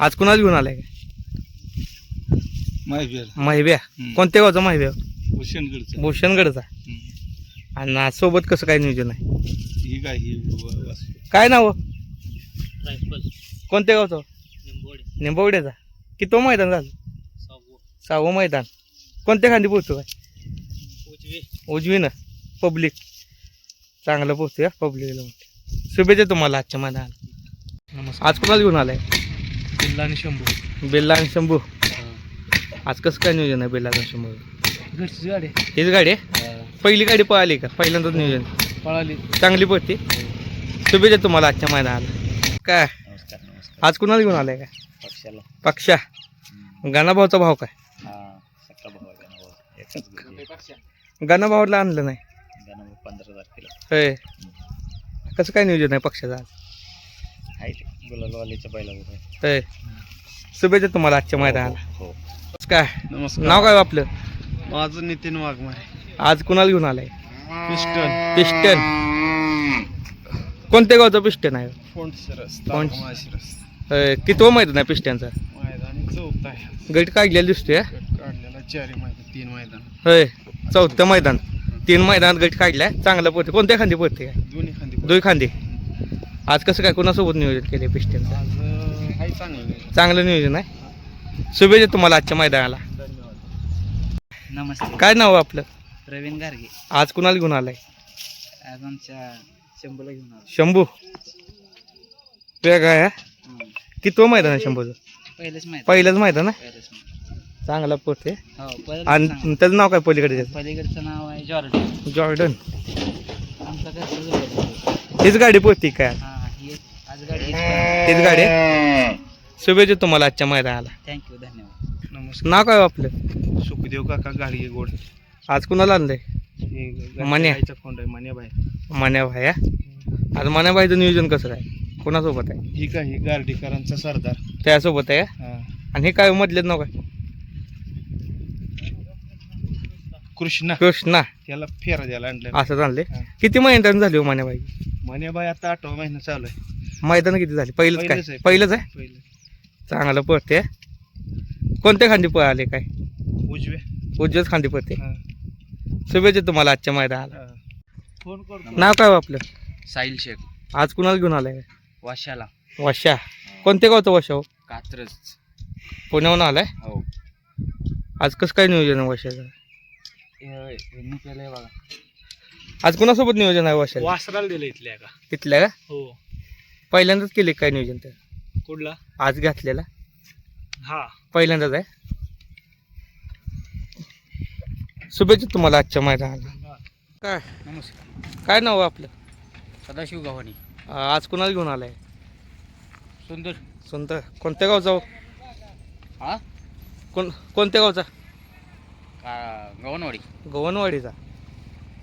आज कुणाला घेऊन आलाय? माहिती माहिब्या कोणत्या गावचा माहिब्या भूषणगडचं. भूषणगडचा. आणि आज सोबत कसं काय नियोजन आहे? ही काय ही व- वासरू. काय नाव? हो? कोणत्या गावचं? निंबवड्याचा किती मैदान झालं? सहावं. मैदान. कोणत्या खांदी पोहोचतो काय उजवीनं. पब्लिक. चांगलं पोहोचतो पब्लिकला शुभेच्छा तुम्हाला आजच्या मैदानाला. आज कुणाला घेऊन आलाय? किल्ला आणि शंभू. बेल्ला आणि शंभू. आज कसं काय नियोजन आहे बेल्ला आणि शंभू घरची गाडी हीच गाडी आहे? पहिली गाडी पळाली का? पहिल्यांदाच नियोजन. पळाली. चांगली पळते. शुभेच्छा तुम्हाला आजच्या मैदानाला. काय? नमस्कार नमस्कार. आज कुणाला घेऊन आलाय काय? पक्षाला. पक्षा. गाणाभाऊचा भाव काय? हा गाणाभाऊला आणलं नाही. पंधरा तारखेला कसं काय नियोजन आहे पक्षाचं आज? बैलावर आहे शुभेच्छा तुम्हाला आजच्या मैदानाला. हो. काय नमस्कार. नाव काय हो आपलं? माझं नितीन वाघमारे. आज कुणाला घेऊन आलाय? पिस्टन. पिस्टन. कोणत्या गावचं पिस्टन आहे? फोंट शिरस फोंट. तालुका शिरस. होय कितवं मैदान आहे पिस्टनचा? मैदानी चौथा आहे. गट काढलेला दिसतोय हा? गट काढलेला चारी मैदान तीन मैदान. होय चौथं मैदान. तीन मैदानात गट काढलाय चांगलं पोहते कोणत्या खांदी पोहते काय दोन्ही खांदी दोन खांदी. आज कसं काय कोणासोबत नियोजन केले पिस्टनचं? आज आहे चांगलं चांगलं नियोजन आहे. शुभेच्छा तुम्हाला आजच्या मैदानाला. धन्यवाद. नमस्ते. काय नाव आहे आपलं? प्रवीण गार्गे. आज कुणाला घेऊन आलाय? आज आमच्या शंभूला घेऊन आलो. शंभू? वेगळा आहे हा? मैदान आहे शंभूचं? पहिलेच माहिती पहिलंच मैदान आहे? पहिलेच माहिती चांगला पोहते हो पहिलं आणि त्याचं नाव काय पलीकडे पलीकडचं नाव आहे जॉर्डन. जॉर्डन. आमचा घरचा हीच गाडी पोहती काय हा ही आज गाडी हीच गाडी? आहे? शुभेच्छा तुम्हाला आजच्या मैदानाला. थँक्यू धन्यवाद. नमस्कार. नाव काय हो आपलं? सुखदेव काका गाडगे गोड. आज कुणाला आणलंय? मन्या. खोंड आहे मन्याबाई. मान्याभाई हा? आज मान्याभाईचं नियोजन कसं काय कोणासोबत आहे? ही का ही गार्डीकरांचा सरदार. त्यासोबत आहे का? हा. आणि हे काय मधलेच नाव काय? कृष्णा. कृष्णा. त्याला फेरा द्यायला आणलं. असं चालले हा. किती मैदान झाली हो मान्याबाई? मन्याबाई आता आठवा महिना चालू आहे. मैदान किती झाली? पहिलंच काय? पहिलंच आहे. पहिलंच. आहे? पहिलं चांगलं पडते कोणत्या खांदी पळाले काय? उजवे उज्जवच खांदी पडते हा. शुभेच्छा तुम्हाला आजच्या मैदानाला. हा. फोन करतो. नाव काय हो आपलं? साहिल शेख. आज कुणाला घेऊन आलाय? वाशाला. वशा. कोणत्या गावचं वशा हो? कात्रज पुण्याहून आलाय? हो. आज कसं काय नियोजन आहे वशाचं? केलंय बघा आज कुणासोबत नियोजन आहे वशाचं वासराला दिलं इथल्या का तिथल्या का हो पहिल्यांदाच केले काय नियोजन तर कुठला आज घातलेला हा पहिल्यांदाच आहे शुभेच्छा तुम्हाला आजच्या मैदानाला काय नमस्कार काय नाव आहे आपलं सदाशिव गव्हाणी अं, आज कुणाला घेऊन आलाय सुंदर सुंदर कोणत्या गावचा हो? हा कोण कोणत्या गावचा का गव्हाणवाडी गवनवाडीचा.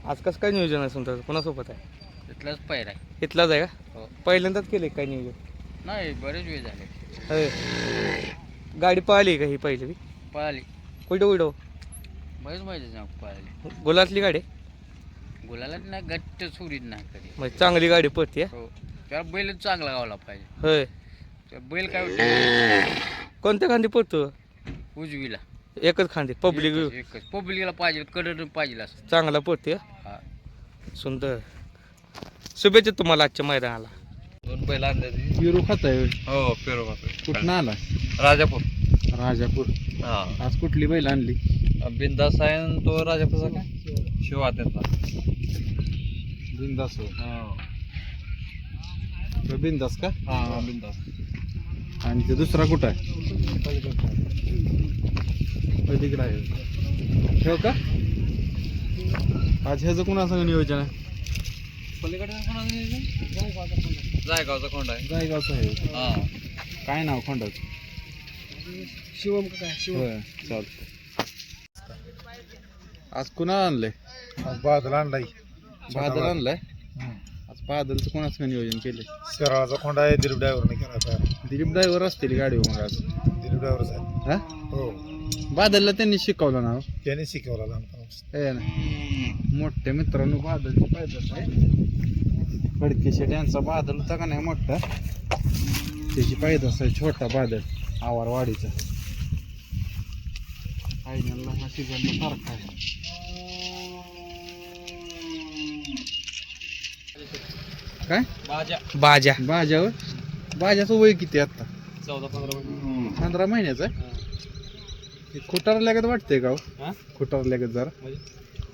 आज कसं काय नियोजन आहे सुंदर कोणासोबत आहे? तिथलाच पैर आहे. इथलाच आहे का? हो. पहिल्यांदाच केले काय नियोजन? नाही बरेच वेळ झाले. होय. गाडी पळाली का ही पहिली? पळाली. कुठं कुठं? बरेच माहिती ना पळाली. गुलातली गाडी? गुलाला नाही गट्ट सुरीत नाही कधी. म्हणजे चांगली गाडी पळते हो? त्याला बैलच चांगला गावला पाहिजे. होय. त्या बैल काय होते कोणत्या खांदी पळतो? उजवीला. एकच खांदी पब्लिक एकच- पब्लिकला पाहिजे कडन पाहिजे असं. चांगला पळते हा. सुंदर. शुभेच्छा तुम्हाला आजच्या मैदानाला. दोन बैल आणले. पेरू खात आहे हो पेरो खातो कुठनं आला? राजापूर. राजापूर. हा. आज कुठली बैल आणली? बिंदास आहे आणि तो राजापूरचा काय शिवा त्याचा बिंदास हो. बिंदास का? हा बिंदास. आणि ते दुसरा कुठं आहे? पलीकडे आहे. ठेव का? आज ह्याचं कोणासंग नियोजन आहे? पलीकडे जायगावचा कोंड आहे. जायगावचं आहे. हा. काय नाव खोंडाचं? शिवम का काय? होय चाल आज कुणा आणलंय? बादल आणलाय. बादल आणलाय? आज बादलचं कोणासंग नियोजन केलंय? शिराळाचा खोंड आहे तयार दिलीप ड्रायव्हर असतील गाडी मग आज. दिलीप ड्रायव्हर आहे हा? हो. बादलला त्यांनी शिकवलं ना हो. त्याने शिकवला लहानपणापासून. ना. मोठ्या मित्रांनो बादलची पाहिजे आहे खडके शेट यांचा बादल होता का नाही मोठा? त्याची पाहिजे आहे छोटा बादल आवारवाडीचा. फायनलला ह्या सीझनला सारखा आहे. काय? बाजा. बाजा. बाजावर? बाजाचं वय किती आता? चौदा पंधरा मिनिट पंधरा महिन्याचं आहे? खुटार लागत वाटतंय का हो? हा? खुटार लागत जरा. म्हणजे?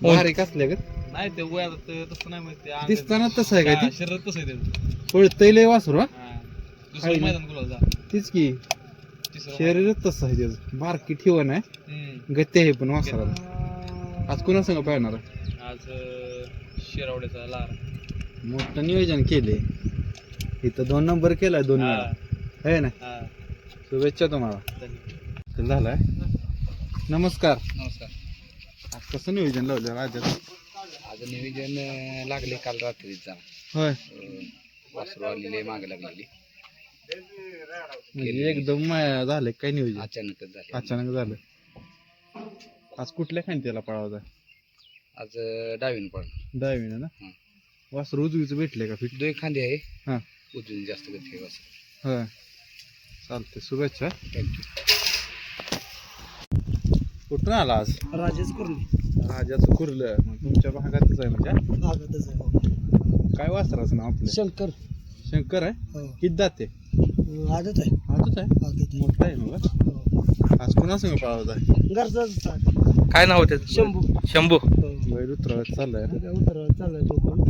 बारीक असल्यागत नाही ते वयात ते तसं नाही माहिती. दिसताना तसं आहे हा, काय ती? शरीर तसं आहे त्याचं. पळतय लय वासरू हा? हा. दुसरं? मैदान जा? तीच की. तिसरं शरीरच तसं आहे त्याचं. बारकी ठेवण आहे. हम्म. गती आहे पण वासराला. आज कोणा संग पाळणार आहे? आज अं, शिरावड्याचा लार. मोठं नियोजन केले इथं दोन नंबर केलाय दोन हा, वेळा आहे ना. शुभेच्छा तुम्हाला. झालाय? नमस्कार. नमस्कार. आज कसं नियोजन लावलं राज्यात आज निवेदन लागले काल रात्रीचा. होय. वासरू आलेले मागे लागलेली. म्हणजे एकदम अं, झालंय काय नियोजन? अचानकच झाले. अचानक झालं. आज कुठल्या खांद्याला पळावता आज डावीन पण दहावीनं ना. वासरू उजवीचं भेटले का फिट? दोन खांदे आहे. हां. उजून जास्त आहे वासरू होय. चालते शुभेच्छा. थँक्यू कुठून आला आज? राजेश कुर्ली. राजाचं कुर्लं. मग तुमच्या भागातच आहे म्हणजे? हा? भागातच आहे. काय वासराचं नाव आपलं? शंकर. शंकर आहे? हो. किती दाते आदत आहे. आजच आहे? मोठा आहे मग? आहे आज कुणा संग पळावत आहे? घरचाच काय नाव त्याचं? शंभू. शंभू. बैल उतरवत चाललाय ना? उतर चाललाय तो कोण.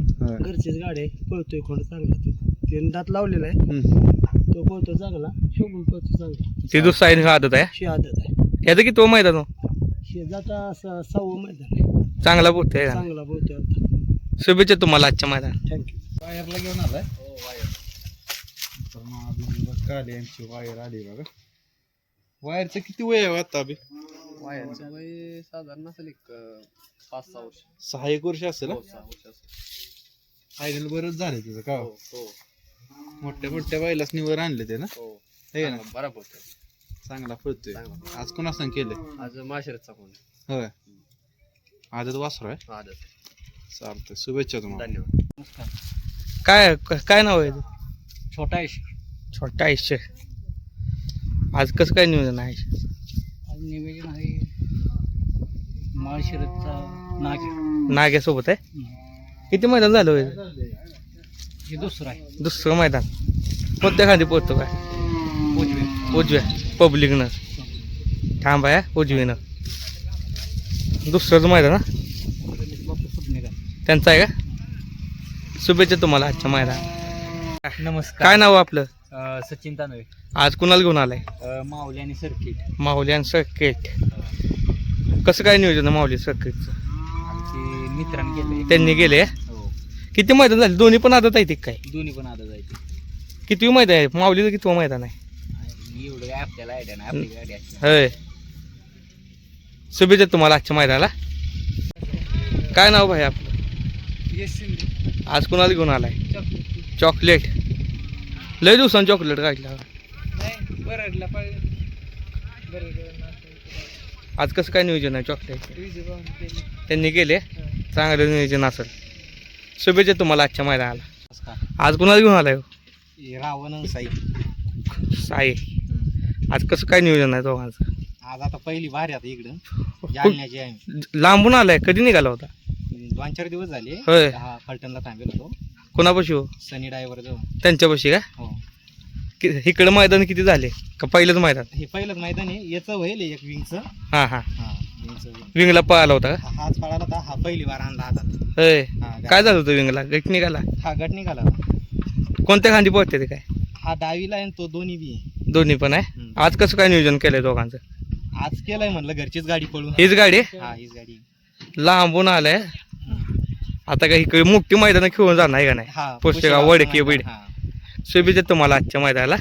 घरचीच गाडी आहे. पळतोय कोण? चांगला दात लावलेला आहे. तो पळतो चांगला. शोभून पळतो चांगला. ते दुसरा आहे आदत आहे? शी आदत आहे. याचं की तो मैदान हो? शी जाता स- सहावं मैदान आहे. चांगला आहे का? चांगला पळतोय आता. शुभेच्छा तुम्हाला आजच्या मैदान थँक्यू वायरला घेऊन आलाय? तर मग अजून बघ काली यांची वायर आली बघा. वायरचं किती वय आहे आता अभि वायांचं वय साधारण असेल एक पाच सहा वर्ष. सहा एक वर्ष असेल हो? सहा वर्ष असेल. फायनल बरंच झालं तुझं का? हो हो. मोठ्या मोठ्या बैलाच निवर आणले ते ना? हो. हे ना? बरोबर चांगला पळतोय. चांगला. आज कोणा सांग केलंय? आज माशिरचा फोन होय. आजच वासरू आहे? आजच चालतंय. शुभेच्छा तुम्हाला. धन्यवाद. काय काय नाव आहे? छोटा आहे छोटा आयुष्य. आज कसं काय नियोजन आहे? आज निवेदन आहे माळशिरतचा नागे नाग्यासोबत आहे? किती मैदान झालं होय? हे दुसरं आहे. दुसरं मैदान. कोणत्या खाली पोहतो काय? उजवे उजव्या. पब्लिकनं. थांब आहे उजवीनं. दुसरंच मैदान ना त्यांचं आहे का? शुभेच्छा तुम्हाला आजच्या मैदान नमस्कार. काय नाव आपलं? सचिन तानवे. आज कुणाला घेऊन आलाय? माऊली आणि सर्किट. माऊली आणि सर्किट. कसं काय नियोजन आहे माऊली सर्किटचं? आमचे मित्रांनी गेले त्यांनी गेले किती मैदान झाले? दोन्ही पण आदत आहे ते काय? दोन्ही पण आता जायचे किती मैदान आहे माऊलीचं किती मैदान आहे? आणि एवढं काय आपल्याला आयडिया नाही आपली गाडी असते. होय. शुभेच्छा तुम्हाला आजच्या मैदानाला. काय नाव भाई आपलं? आज कुणाला घेऊन आलाय? चॉकलेट. लय दिवसांनी चॉकलेट काढला आज कसं काय नियोजन आहे चॉकलेट त्यांनी केले? चांगलं नियोजन असेल. शुभेच्छा तुम्हाला आजच्या मैदानाला. आज कुणाला घेऊन आलाय हो? रावण साई. साई. आज कसं काय नियोजन आहे दोघांचं? आज आता पहिली भारी आता इकडं. जालन्याची आहे लांबून आलाय कधी निघाला होता? दोन चार दिवस झाले. होय. हा फलटणला थांबेल होतो. कोणापाशी हो? सनी ड्रायव्हर जाऊन त्यांच्यापाशी का? हो. कि- इकडं मैदान किती झाले? का पहिलंच मैदान? हे पहिलंच मैदान आहे. याचं होईल एक विंगचं हां हां. हा. विंगला पळाला होता का? हाच पळाला होता. हा पहिली वार आणला हातात. होय. हा, काय झालं होतं विंगला? गट निघाला? हा गट निघाला. होता. कोणत्या खांदी पोहते ते काय? हा डावीला आहे आणि तो दोन्ही बी आहे. दोन्ही पण आहे? हम्म. आज कसं काय नियोजन केलंय दोघांचं? आज केलंय म्हणलं घरचीच गाडी पळून. हीच गाडी? आहे? हा हीच गाडी. लांबून आलाय. हम्म. आता काय इकडे मोठी मैदान खेळून जाणार आहे का नाही? पुस्तका वडकी बीड. हा. शुभेच्छा तुम्हाला आजच्या मैदानाला.